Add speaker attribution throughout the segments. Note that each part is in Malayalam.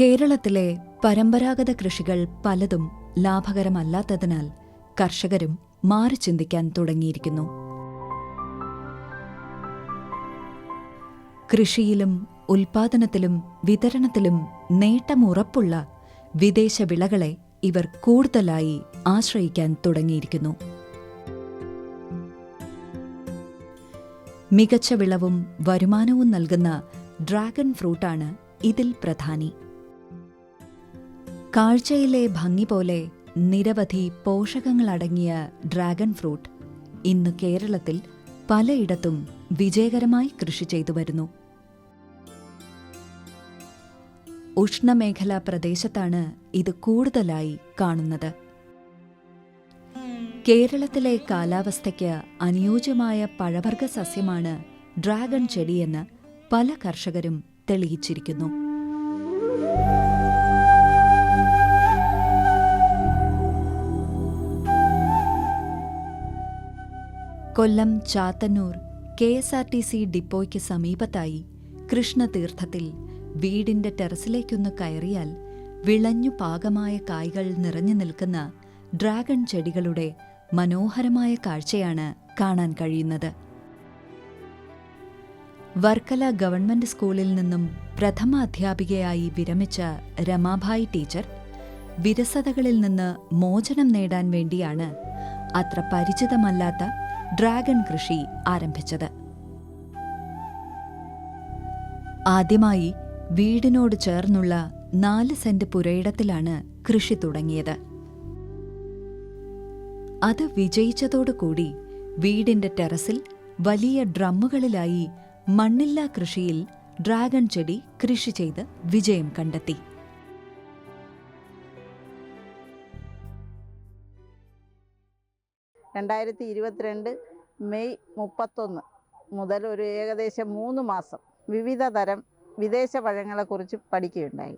Speaker 1: കേരളത്തിലെ പരമ്പരാഗത കൃഷികൾ പലതും ലാഭകരമല്ലാത്തതിനാൽ കർഷകരും മാറി ചിന്തിക്കാൻ തുടങ്ങിയിരിക്കുന്നു. കൃഷിയിലും ഉൽപാദനത്തിലും വിതരണത്തിലും നേട്ടമുറപ്പുള്ള വിദേശ വിളകളെ ഇവർ കൂടുതലായി ആശ്രയിക്കാൻ തുടങ്ങിയിരിക്കുന്നു. മികച്ച വിളവും വരുമാനവും നൽകുന്ന ഡ്രാഗൺ ഫ്രൂട്ടാണ് ഇതിൽ പ്രധാനി. കാഴ്ചയിലെ ഭംഗി പോലെ നിരവധി പോഷകങ്ങളടങ്ങിയ ഡ്രാഗൺ ഫ്രൂട്ട് ഇന്ന് കേരളത്തിൽ പലയിടത്തും വിജയകരമായി കൃഷി ചെയ്തു വരുന്നു. ഉഷ്ണമേഖലാ പ്രദേശത്താണ് ഇത് കൂടുതലായി കാണുന്നത്. കേരളത്തിലെ കാലാവസ്ഥയ്ക്ക് അനുയോജ്യമായ പഴവർഗ സസ്യമാണ് ഡ്രാഗൺ ചെടിയെന്ന് പല കർഷകരും തെളിയിച്ചിരിക്കുന്നു. Kollam Chathannoor K S R T C ഡിപ്പോയ്ക്ക് സമീപത്തായി കൃഷ്ണതീർത്ഥത്തിൽ വീടിന്റെ ടെറസിലേക്കൊന്ന് കയറിയാൽ വിളഞ്ഞു പാകമായ കായ്കൾ നിറഞ്ഞു നിൽക്കുന്ന ഡ്രാഗൺ ചെടികളുടെ മനോഹരമായ കാഴ്ചയാണ് കാണാൻ കഴിയുന്നത്. വർക്കല ഗവൺമെന്റ് സ്കൂളിൽ നിന്നും പ്രഥമ അധ്യാപികയായി വിരമിച്ച രമാഭായ് ടീച്ചർ വിരസതകളിൽ നിന്ന് മോചനം നേടാൻ വേണ്ടിയാണ് അത്ര പരിചിതമല്ലാത്ത ഡ്രാഗൺ കൃഷി ആരംഭിച്ചത്. ആദ്യമായി വീടിനോട് ചേർന്നുള്ള നാല് സെന്റ് പുരയിടത്തിലാണ് കൃഷി തുടങ്ങിയത്. അത് വിജയിച്ചതോടുകൂടി വീടിന്റെ ടെറസിൽ വലിയ ഡ്രമ്മുകളിലായി മണ്ണില്ലാ കൃഷിയിൽ ഡ്രാഗൺ ചെടി കൃഷി ചെയ്ത് വിജയം കണ്ടെത്തി.
Speaker 2: രണ്ടായിരത്തി ഇരുപത്തിരണ്ട് മെയ് മുപ്പത്തൊന്ന് മുതൽ ഒരു ഏകദേശം മൂന്ന് മാസം വിവിധ തരം വിദേശ പഴങ്ങളെക്കുറിച്ച് പഠിക്കുകയുണ്ടായി.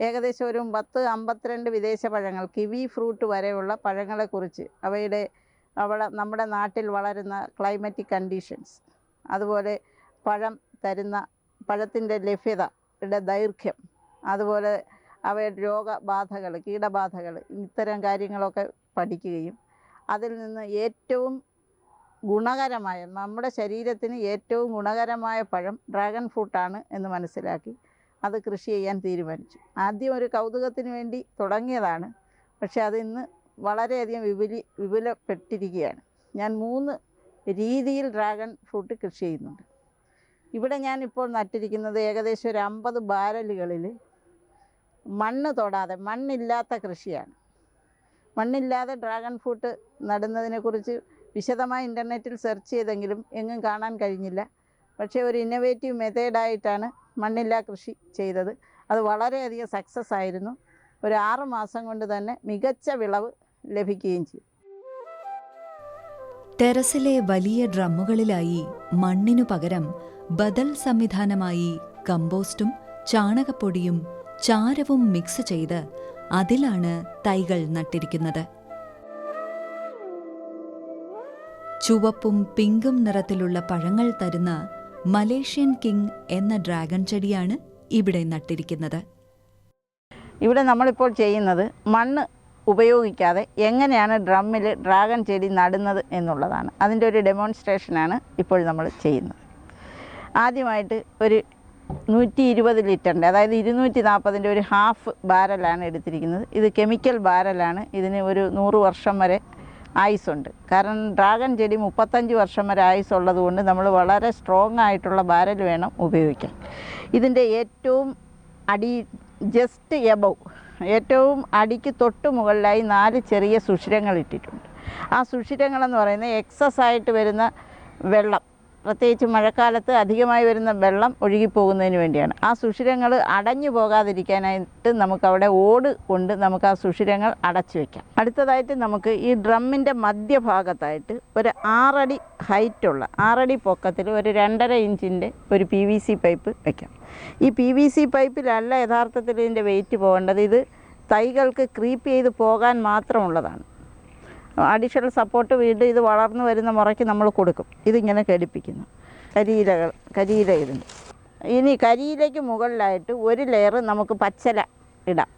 Speaker 2: ഏകദേശം ഒരു പത്ത് അമ്പത്തിരണ്ട് വിദേശ പഴങ്ങൾ കിവി ഫ്രൂട്ട് വരെയുള്ള പഴങ്ങളെക്കുറിച്ച് അവയുടെ അവിടെ നമ്മുടെ നാട്ടിൽ വളരുന്ന ക്ലൈമറ്റിക് കണ്ടീഷൻസ് അതുപോലെ പഴം തരുന്ന പഴത്തിന്റെ ലഭ്യതയുടെ ദൈർഘ്യം അതുപോലെ അവയുടെ രോഗബാധകൾ കീടബാധകൾ ഇത്തരം കാര്യങ്ങളൊക്കെ പഠിക്കുകയും അതിൽ നിന്ന് ഏറ്റവും ഗുണകരമായ നമ്മുടെ ശരീരത്തിന് ഏറ്റവും ഗുണകരമായ പഴം ഡ്രാഗൺ ഫ്രൂട്ടാണ് എന്ന് മനസ്സിലാക്കി അത് കൃഷി ചെയ്യാൻ തീരുമാനിച്ചു. ആദ്യം ഒരു കൗതുകത്തിന് വേണ്ടി തുടങ്ങിയതാണ്. പക്ഷെ അത് ഇന്ന് വളരെയധികം വിപുലി വിപുലപ്പെട്ടിരിക്കുകയാണ്. ഞാൻ മൂന്ന് രീതിയിൽ ഡ്രാഗൺ ഫ്രൂട്ട് കൃഷി ചെയ്യുന്നുണ്ട്. ഇവിടെ ഞാനിപ്പോൾ നട്ടിരിക്കുന്നത് ഏകദേശം ഒരു അമ്പത് ബാരലുകളിൽ മണ്ണ് തൊടാതെ മണ്ണില്ലാത്ത കൃഷിയാണ്. മണ്ണില്ലാതെ ഡ്രാഗൺ ഫ്രൂട്ട് നടുന്നതിനെക്കുറിച്ച് വിശദമായി ഇന്റർനെറ്റിൽ സെർച്ച് ചെയ്തെങ്കിലും എങ്ങും കാണാൻ കഴിഞ്ഞില്ല. പക്ഷേ ഒരു ഇന്നൊവേറ്റീവ് മെത്തേഡായിട്ടാണ് മണ്ണില്ലാ കൃഷി ചെയ്തത്. അത് വളരെയധികം സക്സസ് ആയിരുന്നു. ഒരു ആറ് മാസം കൊണ്ട് തന്നെ മികച്ച വിളവ് ലഭിക്കുകയും ചെയ്തു.
Speaker 1: ടെറസിലെ വലിയ ഡ്രമ്മുകളിലായി മണ്ണിനു പകരം ബദൽ സംവിധാനമായി കമ്പോസ്റ്റും ചാണകപ്പൊടിയും ചാരവും മിക്സ് ചെയ്ത് അതിലാണ് തൈകൾ നട്ടിരിക്കുന്നത്. ചുവപ്പും പിങ്കും നിറത്തിലുള്ള പഴങ്ങൾ തരുന്ന മലേഷ്യൻ കിങ് എന്ന ഡ്രാഗൺ ചെടിയാണ് ഇവിടെ നട്ടിരിക്കുന്നത്.
Speaker 2: ഇവിടെ നമ്മളിപ്പോൾ ചെയ്യുന്നത് മണ്ണ് ഉപയോഗിക്കാതെ എങ്ങനെയാണ് ഡ്രമ്മിൽ ഡ്രാഗൺ ചെടി നടുന്നത് എന്നുള്ളതാണ്. അതിന്റെ ഒരു ഡെമോൺസ്ട്രേഷനാണ് ഇപ്പോൾ നമ്മൾ ചെയ്യുന്നത്. ആദ്യമായിട്ട് ഒരു നൂറ്റി ഇരുപത് ലിറ്ററിന്റെ അതായത് ഇരുന്നൂറ്റി നാൽപ്പതിന്റെ ഒരു ഹാഫ് ബാരലാണ് എടുത്തിരിക്കുന്നത്. ഇത് കെമിക്കൽ ബാരലാണ്. ഇതിന് ഒരു നൂറ് വർഷം വരെ ആയുസുണ്ട് കാരണം ഡ്രാഗൺ ചെടി മുപ്പത്തഞ്ച് വർഷം വരെ ആയുസ് ഉള്ളതുകൊണ്ട് നമ്മൾ വളരെ സ്ട്രോങ് ആയിട്ടുള്ള ബാരൽ വേണം ഉപയോഗിക്കാൻ. ഇതിന്റെ ഏറ്റവും അടി ജസ്റ്റ് എബവ് ഏറ്റവും അടിക്ക് തൊട്ട് മുകളിലായി നാല് ചെറിയ സുഷിരങ്ങൾ ഇട്ടിട്ടുണ്ട്. ആ സുഷിരങ്ങളെന്ന് പറയുന്നത് എക്സസ് ആയിട്ട് വരുന്ന വെള്ളം പ്രത്യേകിച്ച് മഴക്കാലത്ത് അധികമായി വരുന്ന വെള്ളം ഒഴുകിപ്പോകുന്നതിന് വേണ്ടിയാണ്. ആ സുഷിരങ്ങൾ അടഞ്ഞു പോകാതിരിക്കാനായിട്ട് നമുക്കവിടെ ഓട് കൊണ്ട് നമുക്ക് ആ സുഷിരങ്ങൾ അടച്ചു വയ്ക്കാം അടുത്തതായിട്ട് നമുക്ക് ഈ ഡ്രമ്മിന്റെ മധ്യഭാഗത്തായിട്ട് ഒരു ആറടി ഹൈറ്റുള്ള ആറടി പൊക്കത്തിൽ ഒരു രണ്ടര ഇഞ്ചിന്റെ ഒരു പി വി സി പൈപ്പ് വയ്ക്കാം ഈ പി വി സി പൈപ്പിലല്ല യഥാർത്ഥത്തിൽ ഇതിന്റെ വെയിറ്റ് പോകേണ്ടത്. ഇത് തൈകൾക്ക് ക്രീപ്പ് ചെയ്ത് പോകാൻ മാത്രമുള്ളതാണ്. അഡീഷണൽ സപ്പോർട്ട് വീണ്ടും ഇത് വളർന്നു വരുന്ന മുറയ്ക്ക് നമ്മൾ കൊടുക്കും. ഇതിങ്ങനെ ഘടിപ്പിക്കുന്നു. കരിയിലകൾ കരിയില ഇടുന്നു. ഇനി കരിയിലയ്ക്ക് മുകളിലായിട്ട് ഒരു ലെയർ നമുക്ക് പച്ചല ഇടാം.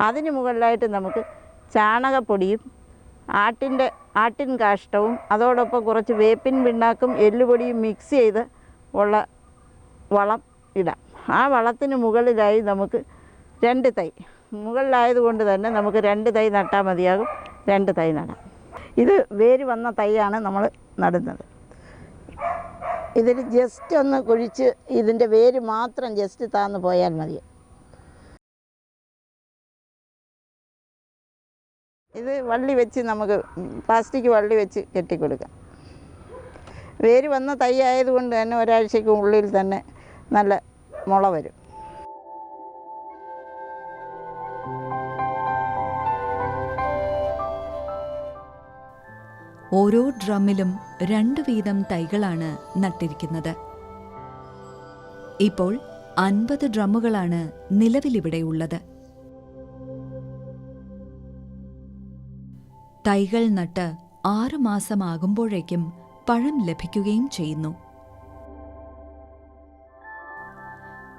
Speaker 2: അതിന് മുകളിലായിട്ട് നമുക്ക് ചാണകപ്പൊടിയും ആട്ടിന്റെ ആട്ടിൻ കാഷ്ടവും അതോടൊപ്പം കുറച്ച് വേപ്പിൻ പിണ്ണാക്കും എല്ലുപൊടിയും മിക്സ് ചെയ്ത് ഉള്ള വളം ഇടാം. ആ വളത്തിന് മുകളിലായി നമുക്ക് രണ്ട് തൈ മുകളിലായതുകൊണ്ട് തന്നെ നമുക്ക് രണ്ട് തൈ നട്ടാൽ മതിയാകും. രണ്ട് തൈ നടാം. ഇത് വേര് വന്ന തൈയാണ് നമ്മൾ നടുന്നത്. ഇതിൽ ജസ്റ്റ് ഒന്ന് കുഴിച്ച് ഇതിന്റെ വേര് മാത്രം ജസ്റ്റ് താന്ന് പോയാൽ മതി. ഇത് വള്ളി വെച്ച് നമുക്ക് പ്ലാസ്റ്റിക് വള്ളി വെച്ച് കെട്ടിക്കൊടുക്കാം. വേര് വന്ന തൈ ആയതുകൊണ്ട് തന്നെ ഒരാഴ്ചയ്ക്ക് ഉള്ളിൽ തന്നെ നല്ല മുള വരും.
Speaker 1: ഓരോ ഡ്രമ്മിലും രണ്ട് വീതം തൈകളാണ് നട്ടിരിക്കുന്നത്. ഇപ്പോൾ അൻപത് ഡ്രമ്മുകളാണ് നിലവിലിവിടെയുള്ളത് തൈകൾ നട്ട് ആറു മാസമാകുമ്പോഴേക്കും പഴം ലഭിക്കുകയും ചെയ്യുന്നു.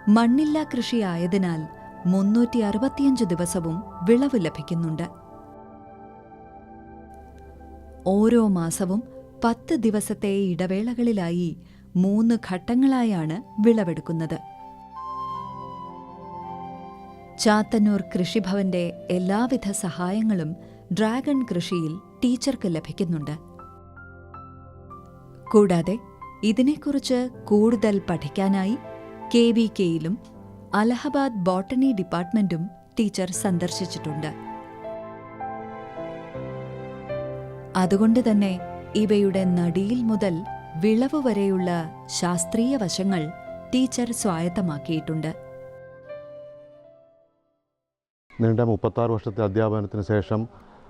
Speaker 1: മണ്ണില്ലാ കൃഷിയായതിനാൽ മുന്നൂറ്റി അറുപത്തിയഞ്ച് ദിവസവും വിളവ് ലഭിക്കുന്നുണ്ട്. ഓരോ മാസവും പത്ത് ദിവസത്തെ ഇടവേളകളിലായി മൂന്ന് ഘട്ടങ്ങളായാണ് വിളവെടുക്കുന്നത്. ചാത്തന്നൂർ കൃഷിഭവന്റെ എല്ലാവിധ സഹായങ്ങളും ഡ്രാഗൺ കൃഷിയിൽ ടീച്ചർക്ക് ലഭിക്കുന്നുണ്ട്. കൂടാതെ ഇതിനെക്കുറിച്ച് കൂടുതൽ പഠിക്കാനായി കെ വി കെയിലും അലഹബാദ് ബോട്ടണി ഡിപ്പാർട്ട്മെന്റും ടീച്ചർ സന്ദർശിച്ചിട്ടുണ്ട്. അതുകൊണ്ട് തന്നെ ഇവയുടെ നടിയിൽ മുതൽ വിളവ് വരെയുള്ള ശാസ്ത്രീയ വശങ്ങൾ ടീച്ചർ സ്വായത്തമാക്കിയിട്ടുണ്ട്.
Speaker 3: നീണ്ട മുപ്പത്താറ് വർഷത്തെ അധ്യാപനത്തിന് ശേഷം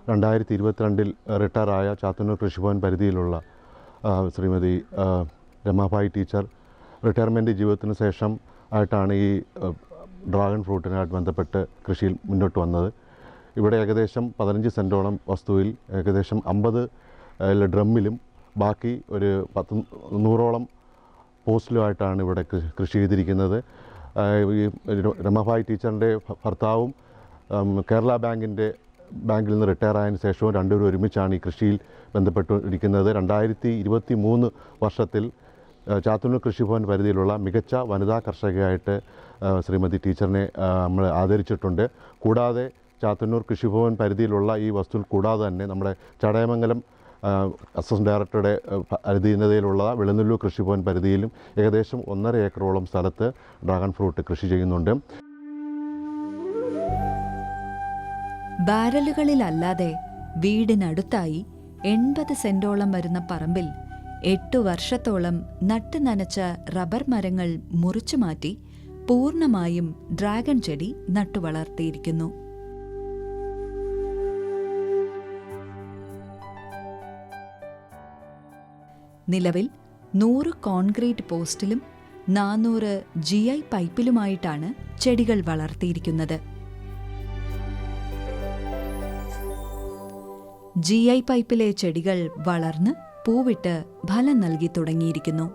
Speaker 3: രണ്ടായിരത്തി ഇരുപത്തിരണ്ടിൽ റിട്ടയറായ ചാത്തന്നൂർ കൃഷിഭവൻ പരിധിയിലുള്ള ശ്രീമതി രമാഭായി ടീച്ചർ റിട്ടയർമെന്റ് ജീവിതത്തിന് ശേഷം ആയിട്ടാണ് ഈ ഡ്രാഗൺ ഫ്രൂട്ടിനായിട്ട് ബന്ധപ്പെട്ട് കൃഷിയിൽ മുന്നോട്ട് വന്നത്. ഇവിടെ ഏകദേശം പതിനഞ്ച് സെന്റോളം വസ്തുവിൽ ഏകദേശം അമ്പത് ഡ്രമ്മിലും ബാക്കി ഒരു പത്ത് നൂറോളം പോസ്റ്റിലുമായിട്ടാണ് ഇവിടെ കൃഷി ചെയ്തിരിക്കുന്നത്. ഈ രമഭായ് ടീച്ചറിന്റെ ഭർത്താവും കേരള ബാങ്കിന്റെ ബാങ്കിൽ നിന്ന് റിട്ടയർ ആയതിനു ശേഷവും രണ്ടുപേരും ഒരുമിച്ചാണ് ഈ കൃഷിയിൽ ബന്ധപ്പെട്ടിരിക്കുന്നത് രണ്ടായിരത്തി ഇരുപത്തി മൂന്ന് വർഷത്തിൽ ചാത്തന്നൂർ കൃഷിഭവൻ പരിധിയിലുള്ള മികച്ച വനിതാ കർഷകയായിട്ട് ശ്രീമതി ടീച്ചറിനെ നമ്മൾ ആദരിച്ചിട്ടുണ്ട്. കൂടാതെ ചാത്തന്നൂർ കൃഷിഭവൻ പരിധിയിലുള്ള ഈ വസ്തുവിൽ കൂടാതെ തന്നെ നമ്മുടെ ചടയമംഗലം അസിസ്റ്റന്റ് ഡയറക്ടറുടെ അധീനതയിലുള്ള വെളുന്നല്ലൂർ കൃഷിഭവൻ പരിധിയിലും ഏകദേശം ഒന്നര ഏക്കറോളം സ്ഥലത്ത് ഡ്രാഗൺ ഫ്രൂട്ട് കൃഷി ചെയ്യുന്നുണ്ട്.
Speaker 1: ബാരലുകളിലല്ലാതെ വീടിനടുത്തായി എൺപത് സെന്റോളം വരുന്ന പറമ്പിൽ എട്ടു വർഷത്തോളം നട്ടു നനച്ച റബ്ബർ മരങ്ങൾ മുറിച്ചു മാറ്റി പൂർണമായും ഡ്രാഗൺ ചെടി നട്ടുവളർത്തിയിരിക്കുന്നു. നിലവിൽ നൂറ് കോൺക്രീറ്റ് പോസ്റ്റിലും നാനൂറ് ജി ഐ പൈപ്പിലുമായിട്ടാണ് ചെടികൾ വളർത്തിയിരിക്കുന്നത്. ജി ഐ പൈപ്പിലെ ചെടികൾ വളർന്ന് പൂവിട്ട് ഫലം നൽകി തുടങ്ങിയിരിക്കുന്നു.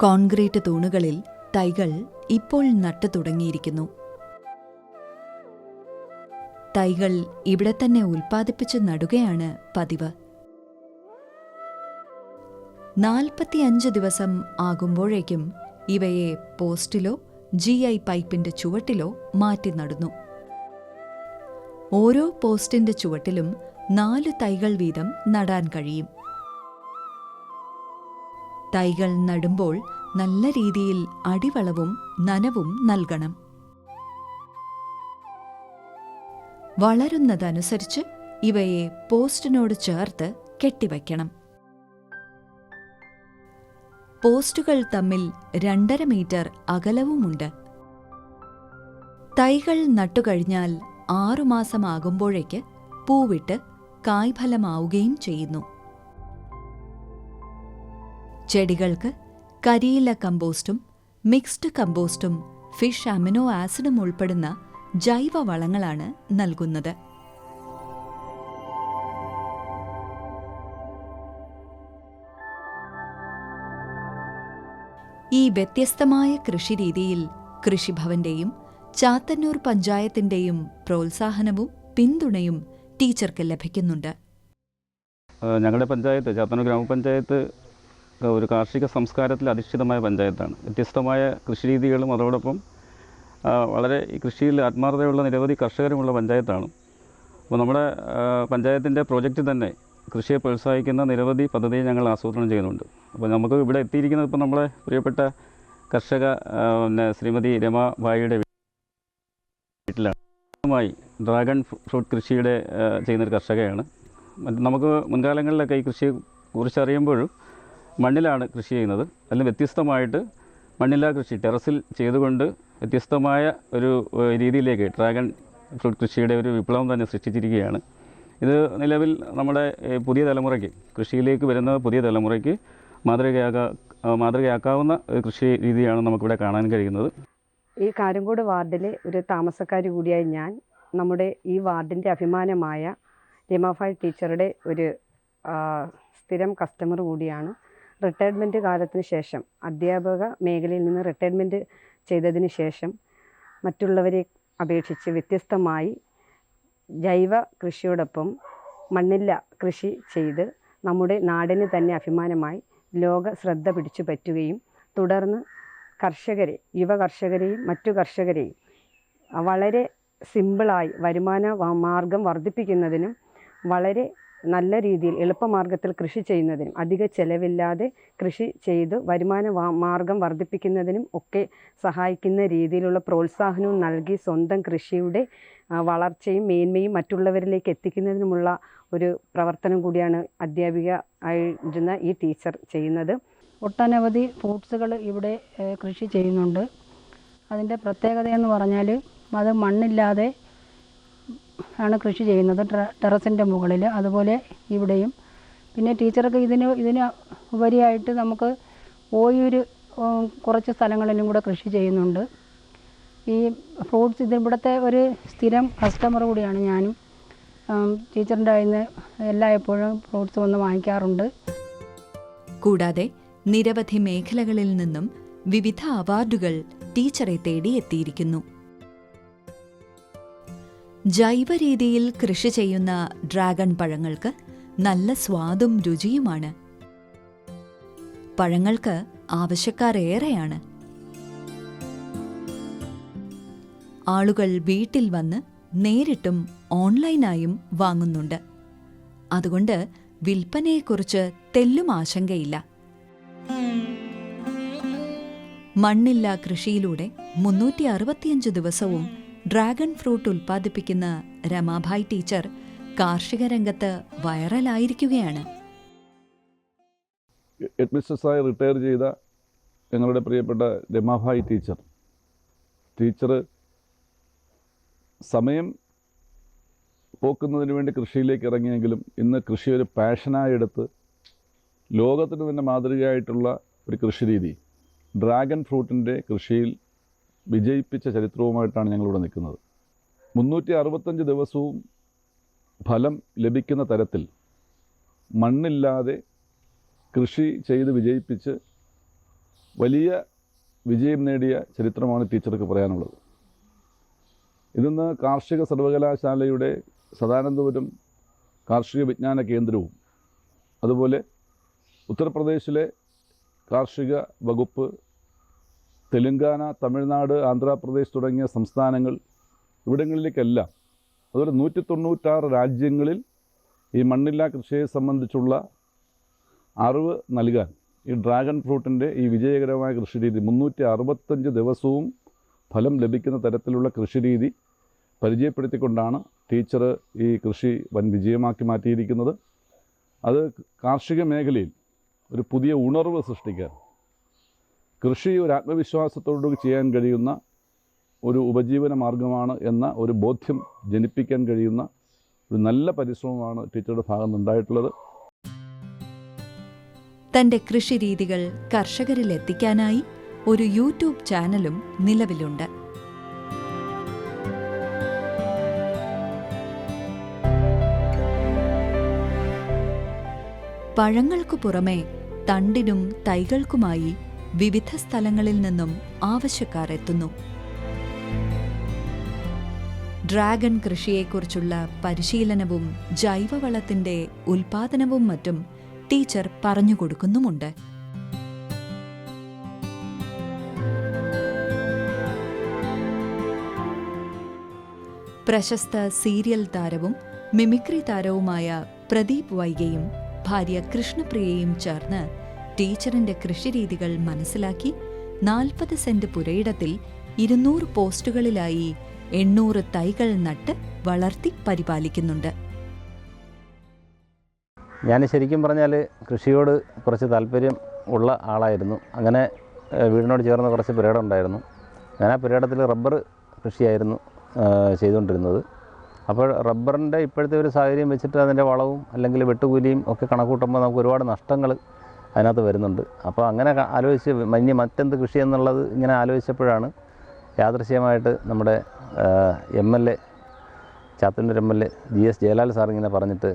Speaker 1: കോൺക്രീറ്റ് തൂണുകളിൽ തൈകൾ ഇപ്പോൾ നട്ടു തുടങ്ങിയിരിക്കുന്നു. തൈകൾ ഇവിടെ തന്നെ ഉൽപ്പാദിപ്പിച്ച് നടുകയാണ് പതിവ്. നാൽപ്പത്തിയഞ്ച് ദിവസം ആകുമ്പോഴേക്കും ഇവയെ പോസ്റ്റിലോ ജി ഐ പൈപ്പിന്റെ ചുവട്ടിലോ മാറ്റി നടന്നു. ഓരോ പോസ്റ്റിന്റെ ചുവട്ടിലും നാല് തൈകൾ വീതം നടാൻ കഴിയും. തൈകൾ നടുമ്പോൾ നല്ല രീതിയിൽ അടിവളവും നനവും നൽകണം. വളരുന്നതനുസരിച്ച് ഇവയെ പോസ്റ്റിനോട് ചേർത്ത് കെട്ടിവയ്ക്കണം. പോസ്റ്റുകൾ തമ്മിൽ രണ്ടര മീറ്റർ അകലവുമുണ്ട്. തൈകൾ നട്ടുകഴിഞ്ഞാൽ ആറുമാസമാകുമ്പോഴേക്ക് പൂവിട്ട് കായ്ഫലമാവുകയും ചെയ്യുന്നു. ചെടികൾക്ക് കരിയില കമ്പോസ്റ്റും മിക്സ്ഡ് കമ്പോസ്റ്റും ഫിഷ് അമിനോ ആസിഡും ഉൾപ്പെടുന്ന ജൈവവളങ്ങളാണ് നൽകുന്നത്. ഈ വ്യത്യസ്തമായ കൃഷിരീതിയിൽ കൃഷിഭവന്റെയും ചാത്തന്നൂർ പഞ്ചായത്തിന്റെയും പ്രോത്സാഹനവും പിന്തുണയും ടീച്ചർക്ക് ലഭിക്കുന്നുണ്ട്.
Speaker 4: ഞങ്ങളുടെ പഞ്ചായത്ത് ചാത്തന്നൂർ ഗ്രാമപഞ്ചായത്ത് ഒരു കാർഷിക സംസ്കാരത്തിൽ അധിഷ്ഠിതമായ പഞ്ചായത്താണ്. വ്യത്യസ്തമായ കൃഷിരീതികളും അതോടൊപ്പം വളരെ ഈ കൃഷിയിൽ ആത്മാർത്ഥതയുള്ള നിരവധി കർഷകരുമുള്ള പഞ്ചായത്താണ്. അപ്പോൾ നമ്മുടെ പഞ്ചായത്തിന്റെ പ്രോജക്റ്റ് തന്നെ കൃഷിയെ പ്രോത്സാഹിക്കുന്ന നിരവധി പദ്ധതി ഞങ്ങൾ ആസൂത്രണം ചെയ്യുന്നുണ്ട്. അപ്പോൾ നമുക്ക് ഇവിടെ എത്തിയിരിക്കുന്നത് ഇപ്പോൾ നമ്മളെ പ്രിയപ്പെട്ട കർഷക പിന്നെ ശ്രീമതി രമ ഭായിയുടെ വീട്ടിലാണ്. ഡ്രാഗൺ ഫ്രൂട്ട് കൃഷിയുടെ ചെയ്യുന്നൊരു കർഷകയാണ്. നമുക്ക് മുൻകാലങ്ങളിലൊക്കെ ഈ കൃഷിയെ കുറിച്ച് അറിയുമ്പോഴും മണ്ണിലാണ് കൃഷി ചെയ്യുന്നത്. അതിൽ വ്യത്യസ്തമായിട്ട് മണ്ണില്ലാ കൃഷി ടെറസിൽ ചെയ്തുകൊണ്ട് വ്യത്യസ്തമായ ഒരു രീതിയിലേക്ക് ഡ്രാഗൺ ഫ്രൂട്ട് കൃഷിയുടെ ഒരു വിപ്ലവം തന്നെ സൃഷ്ടിച്ചിരിക്കുകയാണ്. ഇത് നിലവിൽ നമ്മുടെ പുതിയ തലമുറയ്ക്ക് കൃഷിയിലേക്ക് വരുന്ന പുതിയ തലമുറയ്ക്ക് മാതൃകയാകാ ആ, മാതൃകയാക്കാവുന്ന കൃഷി രീതിയാണ് നമുക്കിവിടെ കാണാൻ കഴിയുന്നത്.
Speaker 5: ഈ കാരങ്കോട് വാർഡിലെ ഒരു താമസക്കാരി കൂടിയായി ഞാൻ. നമ്മുടെ ഈ വാർഡിന്റെ അഭിമാനമായ രമാഫായ് ടീച്ചറുടെ ഒരു സ്ഥിരം കസ്റ്റമർ കൂടിയാണ്. റിട്ടയർമെന്റ് കാലത്തിന് ശേഷം അധ്യാപക മേഖലയിൽ നിന്ന് റിട്ടയർമെന്റ് ചെയ്തതിന് ശേഷം മറ്റുള്ളവരെ അപേക്ഷിച്ച് വ്യത്യസ്തമായി ജൈവ കൃഷിയോടൊപ്പം മണ്ണില്ല കൃഷി ചെയ്ത് നമ്മുടെ നാടിന് തന്നെ അഭിമാനമായി ലോക ശ്രദ്ധ പിടിച്ചു പറ്റുകയും തുടർന്ന് കർഷകരെ യുവ കർഷകരെയും മറ്റു കർഷകരെയും വളരെ സിമ്പിളായി വരുമാന മാർഗം വർദ്ധിപ്പിക്കുന്നതിനും വളരെ നല്ല രീതിയിൽ എളുപ്പമാർഗത്തിൽ കൃഷി ചെയ്യുന്നതിനും അധിക ചെലവില്ലാതെ കൃഷി ചെയ്ത് വരുമാന മാർഗം വർദ്ധിപ്പിക്കുന്നതിനും ഒക്കെ സഹായിക്കുന്ന രീതിയിലുള്ള പ്രോത്സാഹനവും നൽകി സ്വന്തം കൃഷിയുടെ വളർച്ചയും മേന്മയും മറ്റുള്ളവരിലേക്ക് എത്തിക്കുന്നതിനുമുള്ള ഒരു പ്രവർത്തനം കൂടിയാണ് അധ്യാപിക ആയിരുന്ന ഈ ടീച്ചർ ചെയ്യുന്നത്.
Speaker 6: ഒട്ടനവധി ഫ്രൂട്ട്സുകൾ ഇവിടെ കൃഷി ചെയ്യുന്നുണ്ട്. അതിന്റെ പ്രത്യേകത എന്ന് പറഞ്ഞാൽ അത് മണ്ണില്ലാതെ ആണ് കൃഷി ചെയ്യുന്നത് ടെറ- ടെറസിന്റെ മുകളിൽ അതുപോലെ ഇവിടെയും. പിന്നെ ടീച്ചറൊക്കെ ഇതിന് ഇതിന് ഉപരിയായിട്ട് നമുക്ക് ഓയൊരു കുറച്ച് സ്ഥലങ്ങളിലും കൂടെ കൃഷി ചെയ്യുന്നുണ്ട്. ഈ ഫ്രൂട്ട്സ് ഇത് ഇവിടുത്തെ ഒരു സ്ഥിരം കസ്റ്റമർ കൂടിയാണ് ഞാനും. ടീച്ചറിന്റെ കയ്യിൽ നിന്ന് എല്ലായ്പ്പോഴും ഫ്രൂട്ട്സ് വന്ന് വാങ്ങിക്കാറുണ്ട്.
Speaker 1: കൂടാതെ നിരവധി മേഖലകളിൽ നിന്നും വിവിധ അവാർഡുകൾ ടീച്ചറെ തേടി എത്തിയിരിക്കുന്നു ജൈവ രീതിയിൽ കൃഷി ചെയ്യുന്ന ഡ്രാഗൺ പഴങ്ങൾക്ക് നല്ല സ്വാദും രുചിയുമാണ്. പഴങ്ങൾക്ക് ആവശ്യക്കാരേറെയാണ്. ആളുകൾ വീട്ടിൽ വന്ന് നേരിട്ടും ഓൺലൈനായും വാങ്ങുന്നുണ്ട്. അതുകൊണ്ട് വിൽപ്പനയെക്കുറിച്ച് തെല്ലും ആശങ്കയില്ല. മണ്ണില്ല കൃഷിയിലൂടെ മുന്നൂറ്റി അറുപത്തിയഞ്ച് ദിവസവും ഡ്രാഗൺ ഫ്രൂട്ട് ഉൽപ്പാദിപ്പിക്കുന്ന രമാഭായ് ടീച്ചർ കാർഷിക രംഗത്ത് വൈറലായിരിക്കുകയാണ്.
Speaker 7: ഹെഡ്മിസ്ട്രസ്സായി റിട്ടയർ ചെയ്ത ഞങ്ങളുടെ പ്രിയപ്പെട്ട രമാഭായ് ടീച്ചർ. ടീച്ചർ സമയം പോക്കുന്നതിന് വേണ്ടി കൃഷിയിലേക്ക് ഇറങ്ങിയെങ്കിലും ഇന്ന് കൃഷി ഒരു പാഷനായെടുത്ത് ലോകത്തിന് തന്നെ മാതൃകയായിട്ടുള്ള ഒരു കൃഷിരീതി ഡ്രാഗൺ ഫ്രൂട്ടിന്റെ കൃഷിയിൽ വിജയിപ്പിച്ച ചരിത്രവുമായിട്ടാണ് ഞങ്ങളിവിടെ നിൽക്കുന്നത്. മുന്നൂറ്റി അറുപത്തഞ്ച് ദിവസവും ഫലം ലഭിക്കുന്ന തരത്തിൽ മണ്ണില്ലാതെ കൃഷി ചെയ്ത് വിജയിപ്പിച്ച് വലിയ വിജയം നേടിയ ചരിത്രമാണ് ടീച്ചർക്ക് പറയാനുള്ളത്. ഇതിന്ന് കാർഷിക സർവകലാശാലയുടെ സദാനന്ദപുരം കാർഷിക വിജ്ഞാന കേന്ദ്രവും അതുപോലെ ഉത്തർപ്രദേശിലെ കാർഷിക വകുപ്പ് തെലുങ്കാന തമിഴ്നാട് ആന്ധ്രാപ്രദേശ് തുടങ്ങിയ സംസ്ഥാനങ്ങൾ ഇവിടങ്ങളിലേക്കെല്ലാം അതുപോലെ നൂറ്റി തൊണ്ണൂറ്റാറ് രാജ്യങ്ങളിൽ ഈ മണ്ണില്ലാ കൃഷിയെ സംബന്ധിച്ചുള്ള അറിവ് നൽകാൻ ഈ ഡ്രാഗൺ ഫ്രൂട്ടിന്റെ ഈ വിജയകരമായ കൃഷി രീതി മുന്നൂറ്റി അറുപത്തഞ്ച് ദിവസവും ഫലം ലഭിക്കുന്ന തരത്തിലുള്ള കൃഷി രീതി പരിചയപ്പെടുത്തിക്കൊണ്ടാണ് ടീച്ചർ ഈ കൃഷി വൻ വിജയമാക്കി മാറ്റിയിരിക്കുന്നത്. അത് കാർഷിക മേഖലയിൽ ഒരു പുതിയ ഉണർവ് സൃഷ്ടിക്കാൻ കൃഷി ഒരു ആത്മവിശ്വാസത്തോടുകൂടി ചെയ്യാൻ കഴിയുന്ന ഒരു ഉപജീവന മാർഗമാണ് എന്ന ഒരു ബോധ്യം ജനിപ്പിക്കാൻ കഴിയുന്ന ഒരു നല്ല പരിശ്രമമാണ് ടീച്ചറുടെ ഭാഗത്ത് നിന്നുണ്ടായിട്ടുള്ളത്
Speaker 1: തന്റെ കൃഷിരീതികൾ കർഷകരിൽ എത്തിക്കാനായി ഒരു യൂട്യൂബ് ചാനലും നിലവിലുണ്ട്. പഴങ്ങൾക്കു പുറമെ തണ്ടിനും തൈകൾക്കുമായി വിവിധ സ്ഥലങ്ങളിൽ നിന്നും ആവശ്യക്കാർ എത്തുന്നു. ഡ്രാഗൺ കൃഷിയെക്കുറിച്ചുള്ള പരിശീലനവും ജൈവവളത്തിന്റെ ഉൽപാദനവും മറ്റും ടീച്ചർ പറഞ്ഞുകൊടുക്കുന്നുമുണ്ട്. പ്രശസ്ത സീരിയൽ താരവും മിമിക്രി താരവുമായ പ്രദീപ് വൈഗയും ഭാര്യ കൃഷ്ണപ്രിയയും ചേർന്ന് ടീച്ചറിന്റെ കൃഷിരീതികൾ മനസ്സിലാക്കി നാൽപ്പത് സെന്റ് പുരയിടത്തിൽ ഇരുന്നൂറ് പോസ്റ്റുകളിലായി എണ്ണൂറ് തൈകൾ നട്ട് വളർത്തി പരിപാലിക്കുന്നുണ്ട്.
Speaker 8: ഞാൻ ശരിക്കും പറഞ്ഞാൽ കൃഷിയോട് കുറച്ച് താല്പര്യം ഉള്ള ആളായിരുന്നു. അങ്ങനെ വീടിനോട് ചേർന്ന് കുറച്ച് പുരയിടം ഉണ്ടായിരുന്നു. ഞാൻ ആ പുരയിടത്തിൽ റബ്ബർ കൃഷിയായിരുന്നു ചെയ്തുകൊണ്ടിരുന്നത്. അപ്പോൾ റബ്ബറിന്റെ ഇപ്പോഴത്തെ ഒരു സാഹചര്യം വെച്ചിട്ട് അതിന്റെ വളവും അല്ലെങ്കിൽ വെട്ടുകൂലിയും ഒക്കെ കണക്കൂട്ടുമ്പോൾ നമുക്ക് ഒരുപാട് നഷ്ടങ്ങൾ അതിനകത്ത് വരുന്നുണ്ട്. അപ്പോൾ അങ്ങനെ ആലോചിച്ച് മഞ്ഞ് മറ്റെന്ത് കൃഷി എന്നുള്ളത് ഇങ്ങനെ ആലോചിച്ചപ്പോഴാണ് യാദൃശ്യമായിട്ട് നമ്മുടെ M L A Chathannoor M L A G S Jayalal sir ഇങ്ങനെ പറഞ്ഞിട്ട്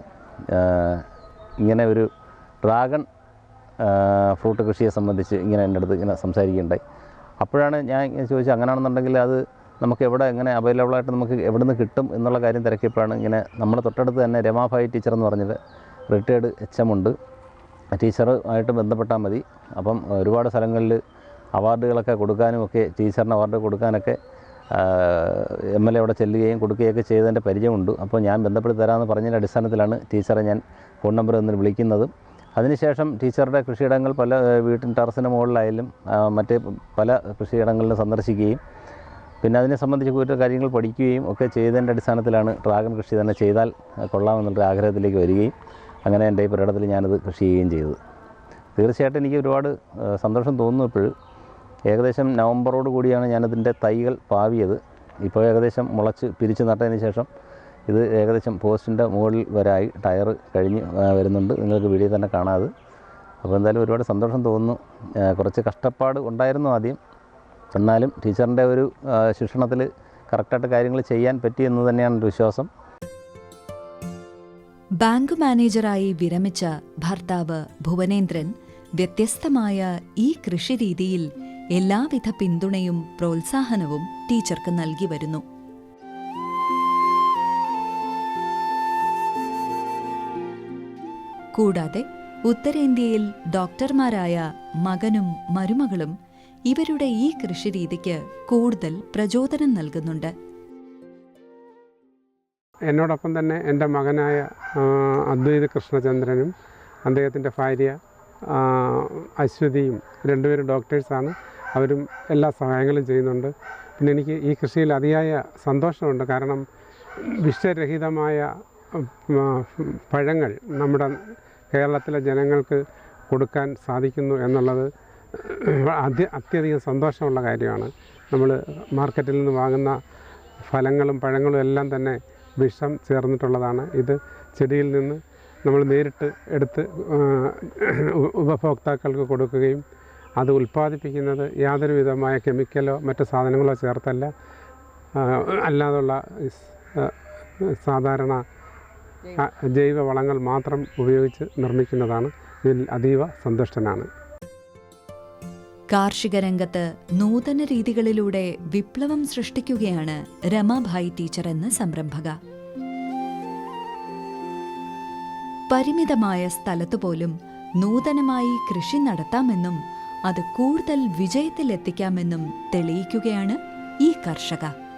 Speaker 8: ഇങ്ങനെ ഒരു ഡ്രാഗൺ ഫ്രൂട്ട് കൃഷിയെ സംബന്ധിച്ച് ഇങ്ങനെ എന്റെ അടുത്ത് ഇങ്ങനെ സംസാരിക്കുകയുണ്ടായി. അപ്പോഴാണ് ഞാൻ ചോദിച്ചത് അങ്ങനെയാണെന്നുണ്ടെങ്കിൽ അത് നമുക്ക് എവിടെ എങ്ങനെ അവൈലബിളായിട്ട് നമുക്ക് എവിടെ നിന്ന് കിട്ടും എന്നുള്ള കാര്യം തിരക്കിയപ്പോഴാണ് ഇങ്ങനെ നമ്മുടെ തൊട്ടടുത്ത് തന്നെ രമാഭായി ടീച്ചർ എന്ന് പറഞ്ഞത് റിട്ടയേർഡ് എച്ച് എം ഉണ്ട്. ടീച്ചറുമായിട്ട് ബന്ധപ്പെട്ടാൽ മതി. അപ്പം ഒരുപാട് സ്ഥലങ്ങളിൽ അവാർഡുകളൊക്കെ കൊടുക്കാനും ഒക്കെ ടീച്ചറിന് അവാർഡ് കൊടുക്കാനൊക്കെ എം എൽ എ അവിടെ ചെല്ലുകയും കൊടുക്കുകയൊക്കെ ചെയ്തതിന്റെ പരിചയമുണ്ട്. അപ്പോൾ ഞാൻ ബന്ധപ്പെട്ട് തരാമെന്ന് പറഞ്ഞതിന്റെ അടിസ്ഥാനത്തിലാണ് ടീച്ചറെ ഞാൻ ഫോൺ നമ്പർ തന്നിട്ട് വിളിക്കുന്നതും. അതിനുശേഷം ടീച്ചറുടെ കൃഷിയിടങ്ങൾ പല വീട്ടിൻ ടെറസിന് മുകളിലായാലും മറ്റ് പല കൃഷിയിടങ്ങളിലും സന്ദർശിക്കുകയും പിന്നെ അതിനെ സംബന്ധിച്ച് കൂടുതൽ കാര്യങ്ങൾ പഠിക്കുകയും ഒക്കെ ചെയ്തതിന്റെ അടിസ്ഥാനത്തിലാണ് ഡ്രാഗൺ കൃഷി തന്നെ ചെയ്താൽ കൊള്ളാമെന്നുള്ള ആഗ്രഹത്തിലേക്ക് വരികയും. അങ്ങനെ എന്റെ ഈ പുരയിടത്തിൽ ഞാനത് കൃഷി ചെയ്യുകയും ചെയ്തത് തീർച്ചയായിട്ടും എനിക്ക് ഒരുപാട് സന്തോഷം തോന്നുന്നു ഇപ്പോഴും ഏകദേശം നവംബറോട് കൂടിയാണ് ഞാനതിന്റെ തൈകൾ പാവിയത്. ഇപ്പോൾ ഏകദേശം മുളച്ച് പിരിച്ച് നട്ടതിന് ശേഷം ഇത് ഏകദേശം പോസ്റ്റിന്റെ മുകളിൽ വരായി ടയർ കഴിഞ്ഞ് വരുന്നുണ്ട്. നിങ്ങൾക്ക് വീഡിയോ തന്നെ കാണാതെ. അപ്പോൾ എന്തായാലും ഒരുപാട് സന്തോഷം തോന്നുന്നു. കുറച്ച് കഷ്ടപ്പാട് ഉണ്ടായിരുന്നു ആദ്യം. എന്നാലും ടീച്ചറിന്റെ ഒരു ശിക്ഷണത്തിൽ കറക്റ്റായിട്ട് കാര്യങ്ങൾ ചെയ്യാൻ പറ്റി എന്ന് തന്നെയാണ് വിശ്വാസം.
Speaker 1: ബാങ്ക് മാനേജറായി വിരമിച്ച ഭർത്താവ് ഭുവനേന്ദ്രൻ വ്യത്യസ്തമായ ഈ കൃഷിരീതിയിൽ എല്ലാവിധ പിന്തുണയും പ്രോത്സാഹനവും ടീച്ചർക്ക് നൽകി വരുന്നു. കൂടാതെ ഉത്തരേന്ത്യയിൽ ഡോക്ടർമാരായ മകനും മരുമകളും ഇവരുടെ ഈ കൃഷിരീതിക്ക് കൂടുതൽ പ്രചോദനം നൽകുന്നുണ്ട്.
Speaker 9: എന്നോടൊപ്പം തന്നെ എന്റെ മകനായ അദ്വൈത് കൃഷ്ണചന്ദ്രനും അദ്ദേഹത്തിന്റെ ഭാര്യ അശ്വതിയും രണ്ടുപേരും ഡോക്ടേഴ്സാണ്. അവരും എല്ലാ സഹായങ്ങളും ചെയ്യുന്നുണ്ട്. പിന്നെ എനിക്ക് ഈ കൃഷിയിൽ അതിയായ സന്തോഷമുണ്ട്. കാരണം വിഷരഹിതമായ പഴങ്ങൾ നമ്മുടെ കേരളത്തിലെ ജനങ്ങൾക്ക് കൊടുക്കാൻ സാധിക്കുന്നു എന്നുള്ളത് അതി അത്യധികം സന്തോഷമുള്ള കാര്യമാണ്. നമ്മൾ മാർക്കറ്റിൽ നിന്ന് വാങ്ങുന്ന ഫലങ്ങളും പഴങ്ങളും എല്ലാം തന്നെ വിഷം ചേർന്നിട്ടുള്ളതാണ്. ഇത് ചെടിയിൽ നിന്ന് നമ്മൾ നേരിട്ട് എടുത്ത് ഉപഭോക്താക്കൾക്ക് കൊടുക്കുകയും അത് ഉൽപ്പാദിപ്പിക്കുന്നത് യാതൊരു വിധമായ കെമിക്കലോ മറ്റ് സാധനങ്ങളോ ചേർത്തല്ല. അല്ലാതുള്ള സാധാരണ ജൈവ വളങ്ങൾ മാത്രം ഉപയോഗിച്ച് നിർമ്മിക്കുന്നതാണ്. ഇതിൽ അതീവ സന്തുഷ്ടനാണ്.
Speaker 1: കാർഷിക രംഗത്ത് നൂതന രീതികളിലൂടെ വിപ്ലവം സൃഷ്ടിക്കുകയാണ് രമാഭായ് ടീച്ചർ എന്ന സംരംഭക. പരിമിതമായ സ്ഥലത്തുപോലും നൂതനമായി കൃഷി നടത്താമെന്നും അത് കൂടുതൽ വിജയത്തിലെത്തിക്കാമെന്നും തെളിയിക്കുകയാണ് ഈ കർഷക.